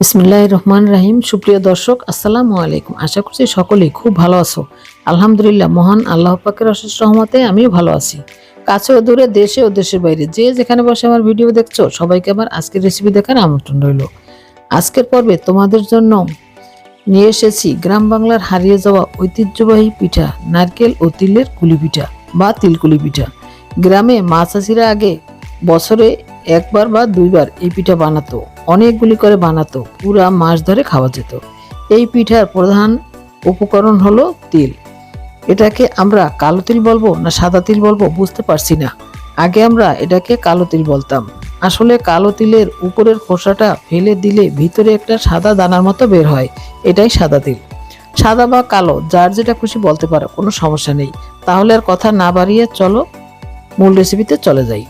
বিসমিল্লাহ রহমান রাহিম সুপ্রিয় দর্শক, আসসালামু আলাইকুম। আশা করছি সকলেই খুব ভালো আছো। আলহামদুলিল্লাহ, মহান আল্লাহ পাকের অশেষ রহমতে আমিও ভালো আছি। কাছে ও দূরে, দেশে ও দেশের বাইরে যে যেখানে বসে আমার ভিডিও দেখছ, সবাইকে আমার আজকের রেসিপি দেখার আমন্ত্রণ রইল। আজকের পর্বে তোমাদের জন্য নিয়ে এসেছি গ্রাম বাংলার হারিয়ে যাওয়া ঐতিহ্যবাহী পিঠা, নারকেল ও তিলের কুলি পিঠা বা তিলকুলি পিঠা। গ্রামে মা চাষিরা আগে বছরে একবার বা দুইবার এই পিঠা বানাতো, অনেকগুলি করে বানাতো, পুরা মাস ধরে খাওয়া যেত। এই পিঠার প্রধান উপকরণ হলো তিল। এটাকে আমরা কালো তিল বলব না সাদা তিল বলব বুঝতে পারছি না। আগে আমরা এটাকে কালো তিল বলতাম। আসলে কালো তিলের উপরের খোসাটা ফেলে দিলে ভিতরে একটা সাদা দানার মতো বের হয়। এটাই সাদা তিল। সাদা বা কালো, যার যেটা খুশি বলতে পারো, কোনো সমস্যা নেই। তাহলে আর কথা না বাড়িয়ে চলো, মূল রেসিপিতে চলে যাই।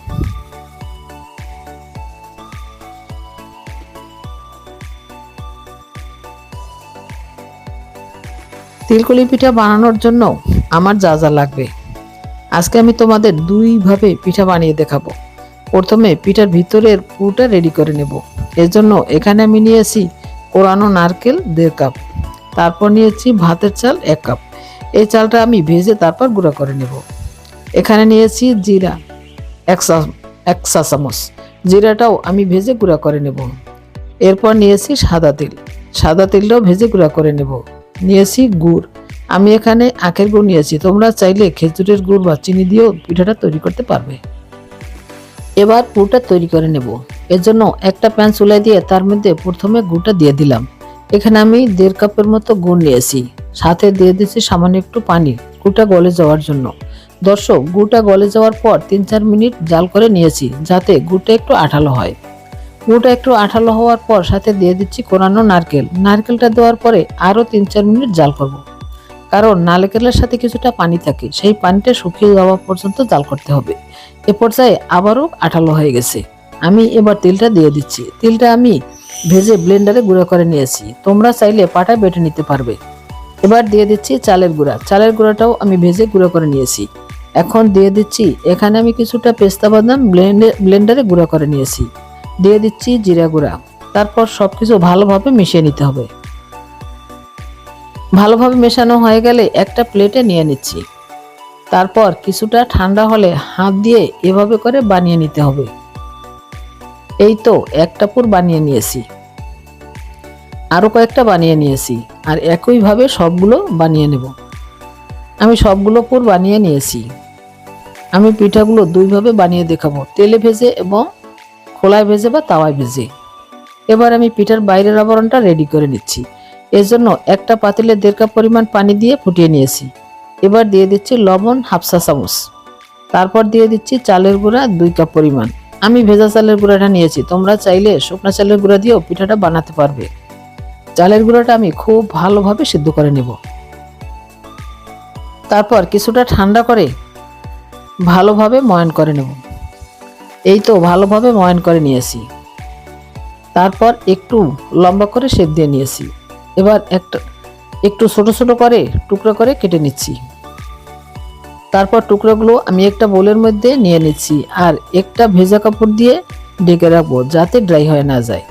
তিলকুলি পিঠা বানানোর জন্য আমার যা যা লাগবে। আজকে আমি তোমাদের দুইভাবে পিঠা বানিয়ে দেখাবো। প্রথমে পিঠার ভিতরের পুরটা রেডি করে নেব। এর জন্য এখানে আমি নিয়েছি কোরানো নারকেল দেড় কাপ। তারপর নিয়েছি ভাতের চাল এক কাপ। এই চালটা আমি ভেজে তারপর গুঁড়া করে নেব। এখানে নিয়েছি জিরা এক চা- চামচ। জিরাটাও আমি ভেজে গুঁড়া করে নেব। এরপর নিয়েছি সাদা তিল। সাদা তিলটাও ভেজে গুঁড়া করে নেব। নিয়েছি গুড়। আমি এখানে আখের গুড় নিয়েছি। তোমরা চাইলে খেজুরের গুড় বা চিনি দিয়েও পিঠাটা তৈরি করতে পারবে। এবার পুরটা তৈরি করে নেব। এর জন্য একটা প্যান চুলাই দিয়ে তার মধ্যে প্রথমে গুড়টা দিয়ে দিলাম। এখানে আমি দেড় কাপের মতো গুড় নিয়েছি। সাথে দিয়ে দিয়েছি সামান্য একটু পানি, গুড়টা গলে যাওয়ার জন্য। দর্শক, গুড়টা গলে যাওয়ার পর তিন চার মিনিট জাল করে নিয়েছি, যাতে গুড়টা একটু আঠালো হয়। গুঁড়োটা একটু আঠালো হওয়ার পর সাথে দিয়ে দিচ্ছি কোরানো নারকেল। নারকেলটা দেওয়ার পরে আরও তিন চার মিনিট জাল করব। কারণ নারকেলের সাথে কিছুটা পানি থাকে, সেই পানিটা শুকিয়ে যাওয়া পর্যন্ত জাল করতে হবে। এ পর্যায়ে আবারও আঠালো হয়ে গেছে। আমি এবার তেলটা দিয়ে দিচ্ছি। তেলটা আমি ভেজে ব্লেন্ডারে গুঁড়ো করে নিয়েছি। তোমরা চাইলে পাটা বেটে নিতে পারবে। এবার দিয়ে দিচ্ছি চালের গুঁড়া। চালের গুঁড়াটাও আমি ভেজে গুঁড়ো করে নিয়েছি। এখন দিয়ে দিচ্ছি, এখানে আমি কিছুটা পেস্তা বাদাম ব্লেন্ডে ব্লেন্ডারে গুঁড়ো করে নিয়েছি। দিয়ে দিচ্ছি জিরা গুঁড়া। তারপর সবকিছু ভালোভাবে মিশিয়ে নিতে হবে। ভালোভাবে মেশানো হয়ে গেলে একটা প্লেটে নিয়ে নিচ্ছি। তারপর কিছুটা ঠান্ডা হলে হাত দিয়ে এভাবে করে বানিয়ে নিতে হবে। এই তো একটা পুর বানিয়ে নিয়েছি। আরও কয়েকটা বানিয়ে নিয়েছি আর একইভাবে সবগুলো বানিয়ে নেব। আমি সবগুলো পুর বানিয়ে নিয়েছি। আমি পিঠাগুলো দুইভাবে বানিয়ে দেখাবো। তেলে ভেজে এবং খোলায় ভেজে বা তাওয়ায় ভেজে। এবার আমি পিঠার বাইরের আবরণটা রেডি করে নিচ্ছি। এর জন্য একটা পাতিলে দেড় কাপ পরিমাণ পানি দিয়ে ফুটিয়ে নিয়েছি। এবার দিয়ে দিচ্ছি লবণ হাফসা চামচ। তারপর দিয়ে দিচ্ছি চালের গুঁড়া দুই কাপ পরিমাণ। আমি ভেজা চালের গুঁড়াটা নিয়েছি। তোমরা চাইলে শুকনা চালের গুঁড়া দিয়েও পিঠাটা বানাতে পারবে। চালের গুঁড়াটা আমি খুব ভালোভাবে সিদ্ধ করে নেব। তারপর কিছুটা ঠান্ডা করে ভালোভাবে ময়ন করে নেব। এই তো ভালোভাবে ময়ান করে নিয়েছি। তারপর একটু লম্বা করে শেপ দিয়ে নিয়েছি। এবার একটা, একটু ছোট ছোট করে টুকরো করে কেটে নিচ্ছি। তারপর টুকরোগুলো আমি একটা বোলের মধ্যে নিয়ে নিচ্ছি আর একটা ভেজা কাপড় দিয়ে ঢেকে রাখব যাতে ড্রাই হয়ে না যায়।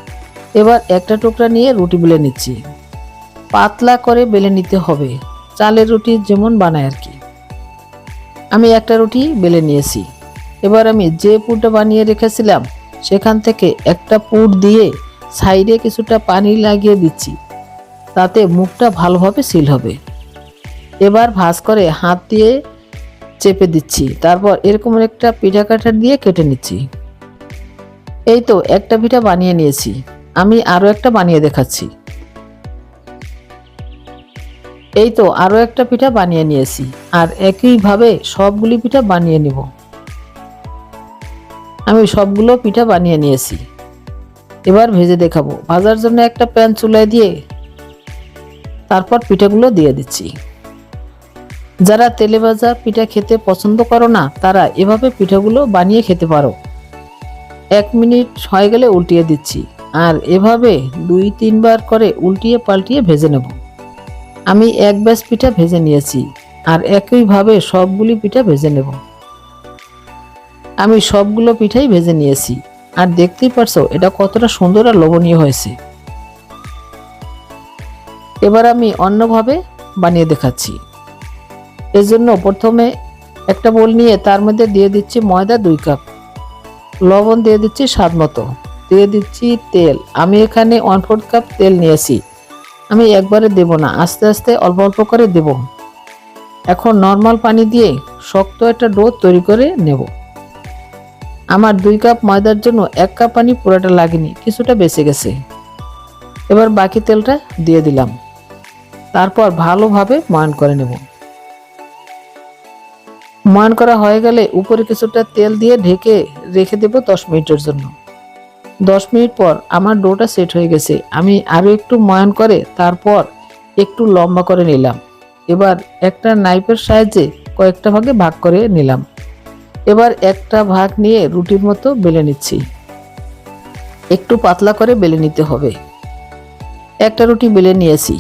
এবার একটা টুকরা নিয়ে রুটি বেলে নিচ্ছি। পাতলা করে বেলে নিতে হবে। চালের রুটি যেমন বানায় আর কি। আমি একটা রুটি বেলে নিয়েছি। এবার আমি যে পুরটা বানিয়ে রেখেছিলাম, সেখান থেকে একটা পুর দিয়ে সাইডে কিছুটা পানি লাগিয়ে দিচ্ছি। তাতে মুখটা ভালোভাবে সিল হবে। এবার ভাঁজ করে হাত দিয়ে চেপে দিচ্ছি। তারপর এরকম একটা পিঠা কাটার দিয়ে কেটে নিচ্ছি। এই তো একটা পিঠা বানিয়ে নিয়েছি। আমি আরও একটা বানিয়ে দেখাচ্ছি। এই তো আরও একটা পিঠা বানিয়ে নিয়েছি। আর একইভাবে সবগুলি পিঠা বানিয়ে নেব। আমি সবগুলো পিঠা বানিয়ে নিয়েছি। এবার ভেজে দেখাবো। ভাজার জন্য একটা প্যান চুলায় দিয়ে তারপর পিঠাগুলো দিয়ে দিচ্ছি। যারা তেলে ভাজা পিঠা খেতে পছন্দ করো না, তারা এভাবে পিঠাগুলো বানিয়ে খেতে পারো। এক মিনিট হয়ে গেলে উল্টিয়ে দিচ্ছি। আর এভাবে দুই, তিনবার করে উল্টিয়ে পাল্টিয়ে ভেজে নেব। আমি এক ব্যাস পিঠা ভেজে নিয়েছি। আর একইভাবে সবগুলি পিঠা ভেজে নেব। আমি সবগুলো পিঠাই ভেজে নিয়েছি। আর দেখতেই পারছ, এটা কতটা সুন্দর আর লোভনীয় হয়েছে। এবার আমি অন্যভাবে বানিয়ে দেখাচ্ছি। এর জন্য প্রথমে একটা বোল নিয়ে তার মধ্যে দিয়ে দিচ্ছি ময়দা দুই কাপ। লবণ দিয়ে দিচ্ছি স্বাদ মতো। দিয়ে দিচ্ছি তেল। আমি এখানে ওয়ান ফোর্থ কাপ তেল নিয়েছি। আমি একবারে দেব না, আস্তে আস্তে অল্প অল্প করে দেব। এখন নর্মাল পানি দিয়ে শক্ত একটা ডো তৈরি করে নেব। আমার দুই কাপ ময়দার জন্য এক কাপ পানি পুরোটা লাগেনি, কিছুটা বেঁচে গেছে। এবার বাকি তেলটা দিয়ে দিলাম। তারপর ভালোভাবে ময়ন করে নেব। ময়ন করা হয়ে গেলে উপরে কিছুটা তেল দিয়ে ঢেকে রেখে দেব দশ মিনিটের জন্য। দশ মিনিট পর আমার ডোটা সেট হয়ে গেছে। আমি আরও একটু ময়ন করে তারপর একটু লম্বা করে নিলাম। এবার একটা নাইফের সাহায্যে কয়েকটা ভাগে ভাগ করে নিলাম। এবার একটা ভাগ নিয়ে রুটির মতো বেলে নিচ্ছি। একটু পাতলা করে বেলে নিতে হবে। একটা রুটি বেলে নিয়েছি।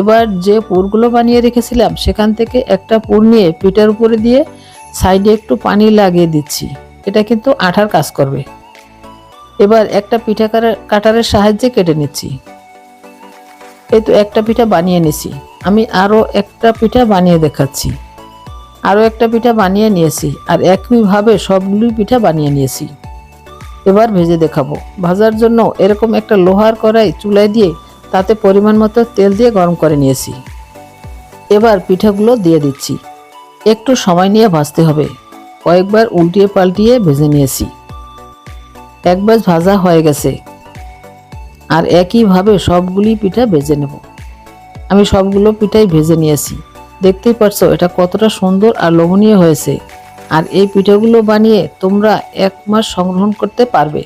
এবার যে পুরগুলো বানিয়ে রেখেছিলাম, সেখান থেকে একটা পুর নিয়ে পিঠার উপরে দিয়ে সাইডে একটু পানি লাগিয়ে দিচ্ছি। এটা কিন্তু আঠার কাজ করবে। এবার একটা পিঠা কাটারের সাহায্যে কেটে নিচ্ছি। এই তো একটা পিঠা বানিয়ে নিছি। আমি আরও একটা পিঠা বানিয়ে দেখাচ্ছি। আরও একটা পিঠা বানিয়ে নিয়েছি আর একইভাবে সবগুলি পিঠা বানিয়ে নিয়েছি। এবার ভেজে দেখাবো। ভাজার জন্য এরকম একটা লোহার কড়াই চুলায় দিয়ে তাতে পরিমাণ মতো তেল দিয়ে গরম করে নিয়েছি। এবার পিঠাগুলো দিয়ে দিচ্ছি। একটু সময় নিয়ে ভাজতে হবে। কয়েকবার উল্টিয়ে পাল্টিয়ে ভেজে নিয়েছি। এক ব্যাচ ভাজা হয়ে গেছে। আর একইভাবে সবগুলি পিঠা ভেজে নেব। আমি সবগুলো পিঠাই ভেজে নিয়েছি। দেখতেই পারছ, এটা কতটা সুন্দর আর লোভনীয় হয়েছে। আর এই পিঠেগুলো বানিয়ে তোমরা এক মাস সংগ্রহণ করতে পারবে।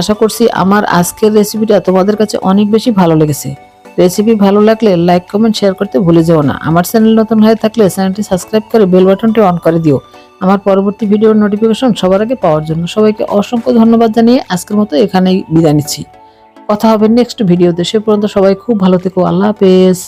আশা করছি আমার আজকের রেসিপিটা তোমাদের কাছে অনেক বেশি ভালো লেগেছে। রেসিপি ভালো লাগলে লাইক কমেন্ট শেয়ার করতে ভুলে যেও না। আমার চ্যানেল নতুন হয়ে থাকলে চ্যানেলটি সাবস্ক্রাইব করে বেল বাটনটি অন করে দিও। আমার পরবর্তী ভিডিওর নোটিফিকেশন সবার আগে পাওয়ার জন্য সবাইকে অসংখ্য ধন্যবাদ জানিয়ে আজকের মতো এখানেই বিদায় নিচ্ছি। কথা হবে নেক্সট ভিডিওতে সে পর্যন্ত সবাই খুব ভালো থেকো। আল্লাহ হাফেজ।